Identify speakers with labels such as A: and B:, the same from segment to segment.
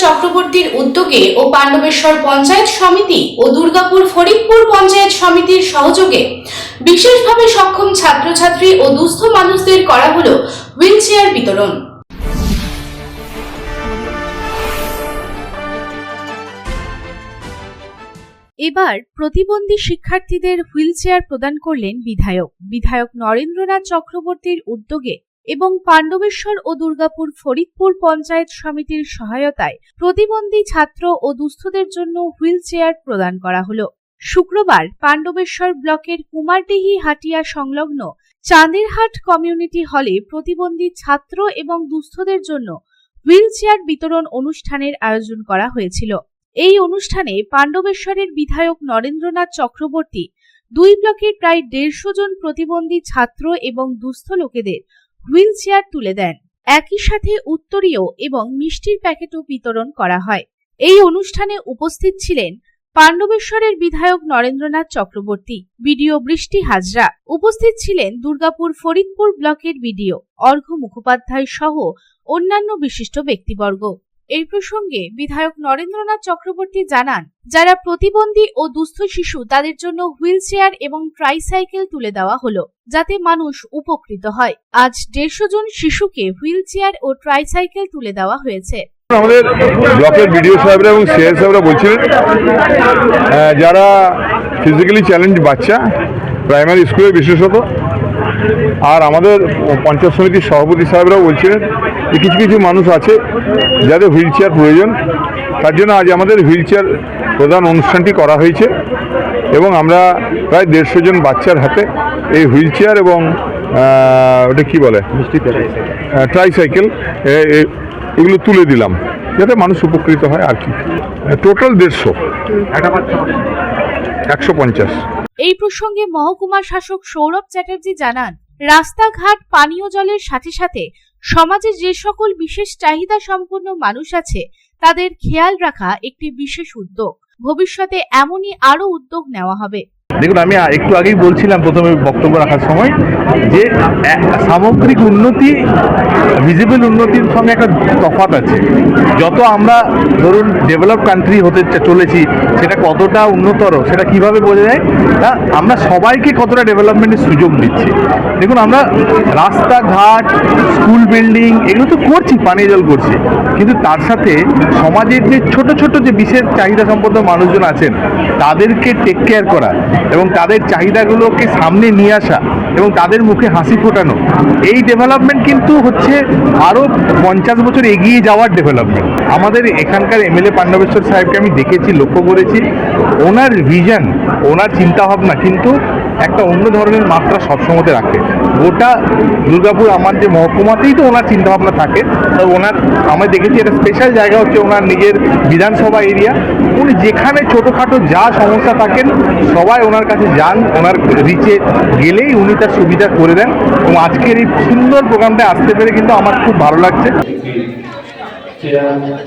A: চক্রবর্তীর উদ্যোগে ও পাণ্ডবেশ্বর পঞ্চায়েত সমিতি ও দুর্গাপুর ফরিদপুর পঞ্চায়েত সমিতির সহযোগে বিশেষভাবে সক্ষম ছাত্রছাত্রী ও দুস্থ মানুষদের করা হলো হুইল চেয়ার বিতরণ।
B: এবার প্রতিবন্ধী শিক্ষার্থীদের হুইলচেয়ার প্রদান করলেন বিধায়ক। বিধায়ক নরেন্দ্রনাথ চক্রবর্তীর উদ্যোগে এবং পাণ্ডবেশ্বর ও দুর্গাপুর ফরিদপুর পঞ্চায়েত সমিতির সহায়তায় প্রতিবন্ধী ছাত্র ও দুস্থদের জন্য হুইলচেয়ার প্রদান করা হলো। শুক্রবার পাণ্ডবেশ্বর ব্লকের কুমারডিহি হাটিয়া সংলগ্ন চাঁদেরহাট কমিউনিটি হলে প্রতিবন্ধী ছাত্র এবং দুস্থদের জন্য হুইলচেয়ার বিতরণ অনুষ্ঠানের আয়োজন করা হয়েছিল। এই অনুষ্ঠানে পাণ্ডবেশ্বরের বিধায়ক নরেন্দ্রনাথ চক্রবর্তী, দুই ব্লকের প্রায় দেড়শো জন প্রতিবন্ধী ছাত্র এবং দুস্থ লোকেদের হুইল চেয়ার তুলে দেন। একই সাথে উত্তরীয় এবং মিষ্টির প্যাকেটও বিতরণ করা হয়। এই অনুষ্ঠানে উপস্থিত ছিলেন পাণ্ডবেশ্বরের বিধায়ক নরেন্দ্রনাথ চক্রবর্তী, বিডিও বৃষ্টি হাজরা। উপস্থিত ছিলেন দুর্গাপুর ফরিদপুর ব্লকের বিডিও অর্ঘ্য মুখোপাধ্যায় সহ অন্যান্য বিশিষ্ট ব্যক্তিবর্গ। এই প্রসঙ্গে বিধায়ক নরেন্দ্রনাথ চক্রবর্তী জানান, যারা প্রতিবন্ধী ও দুস্থ শিশু তাদের জন্য হুইল চেয়ার এবং ট্রাইসাইকেল তুলে দেওয়া হলো, যাতে মানুষ উপকৃত হয়। আজ দেড়শো জন শিশুকে হুইল চেয়ার ও ট্রাইসাইকেল তুলে দেওয়া হয়েছে।
C: আমাদের ব্লকের বিডিও সাহেবরা এবং সিআই সাহেবরা বলছিলেন যারা ফিজিক্যালি চ্যালেঞ্জ বাচ্চা প্রাইমারি স্কুলে বিশেষত আর আমাদের পঞ্চায়েত সমিতির সভাপতি সাহেবরাও বলছিলেন যে কিছু কিছু মানুষ আছে যাদের হুইল চেয়ার প্রয়োজন, তার জন্য আজ আমাদের হুইল চেয়ার প্রধান অনুষ্ঠানটি করা হয়েছে এবং আমরা প্রায় দেড়শো জন বাচ্চার হাতে এই হুইল চেয়ার এবং ওটা কি বলে? ট্রাইসাইকেল এগুলো তুলে দিলাম যাতে মানুষ উপকৃত হয় আর কি। টোটাল দেড়শো। একশো পঞ্চাশ।
B: এই প্রসঙ্গে মহকুমা শাসক সৌরভ চ্যাটার্জি জানান, রাস্তাঘাট, পানীয় জলের সাথে সাথে সমাজে যে সকল বিশেষ চাহিদা সম্পন্ন মানুষ আছে, তাদের খেয়াল রাখা একটি বিশেষ উদ্যোগ। ভবিষ্যতে এমনই আরও উদ্যোগ নেওয়া হবে।
D: দেখুন, আমি একটু আগেই বলছিলাম প্রথমে বক্তব্য রাখার সময় যে সামগ্রিক উন্নতি ভিজিবল উন্নতির সঙ্গে একটা তফাৎ আছে। যত আমরা ধরুন ডেভেলপ কান্ট্রি হতে চলেছি, সেটা কতটা উন্নতর, সেটা কীভাবে বোঝা যায়? না আমরা সবাইকে কতটা ডেভেলপমেন্টের সুযোগ দিচ্ছি। দেখুন, আমরা রাস্তাঘাট স্কুল বিল্ডিং এগুলো তো করছি, পানীয় জল করছি। কিন্তু তার সাথে সমাজের যে ছোট ছোট যে বিশেষ চাহিদা সম্পন্ন মানুষজন আছেন, তাদেরকে টেক কেয়ার করা এবং তাদের চাহিদাগুলোকে সামনে নিয়ে আসা এবং তাদের মুখে হাসি ফোটানো। এই ডেভেলপমেন্ট কিন্তু হচ্ছে আরও পঞ্চাশ বছর এগিয়ে যাওয়ার ডেভেলপমেন্ট আমাদের এখানকার এমএলএ পাণ্ডবেশ্বর সাহেবকে আমি দেখেছি, লক্ষ্য করেছি। ওনার ভিশন ওনার চিন্তাভাবনা কিন্তু একটা অন্য ধরনের মাত্রা সবসময়তে রাখে। গোটা দুর্গাপুর আমার যে মহকুমাতেই তো ওনার চিন্তাভাবনা থাকে। তো ওনার আমরা দেখেছি একটা স্পেশাল জায়গা হচ্ছে ওনার নিজের বিধানসভা এরিয়া উনি যেখানে ছোটোখাটো যা সমস্যা থাকেন, সবাই ওনার কাছে যান, ওনার রিচে গেলেই উনি তার সুবিধা করে দেন। এবং আজকের এই সুন্দর প্রোগ্রামটা আসতে পেরে কিন্তু আমার খুব ভালো লাগছে।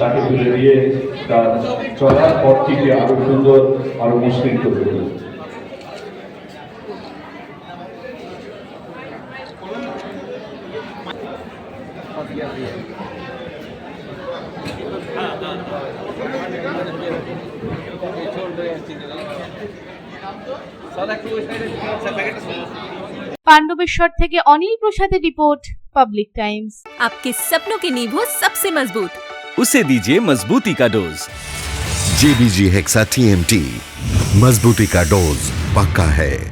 E: তাকে তুলে দিয়ে তার চলার আরও সুন্দর, আরও
B: পাণ্ডবেশ্বর থেকে অনিল প্রসাদের রিপোর্ট পাবলিক টাইমস
F: आपके सपनों की नींव हो सबसे मजबूत
G: उसे दीजिए मजबूती का डोज
H: जेबीजी हेक्सा टीएमटी मजबूती का डोज पक्का है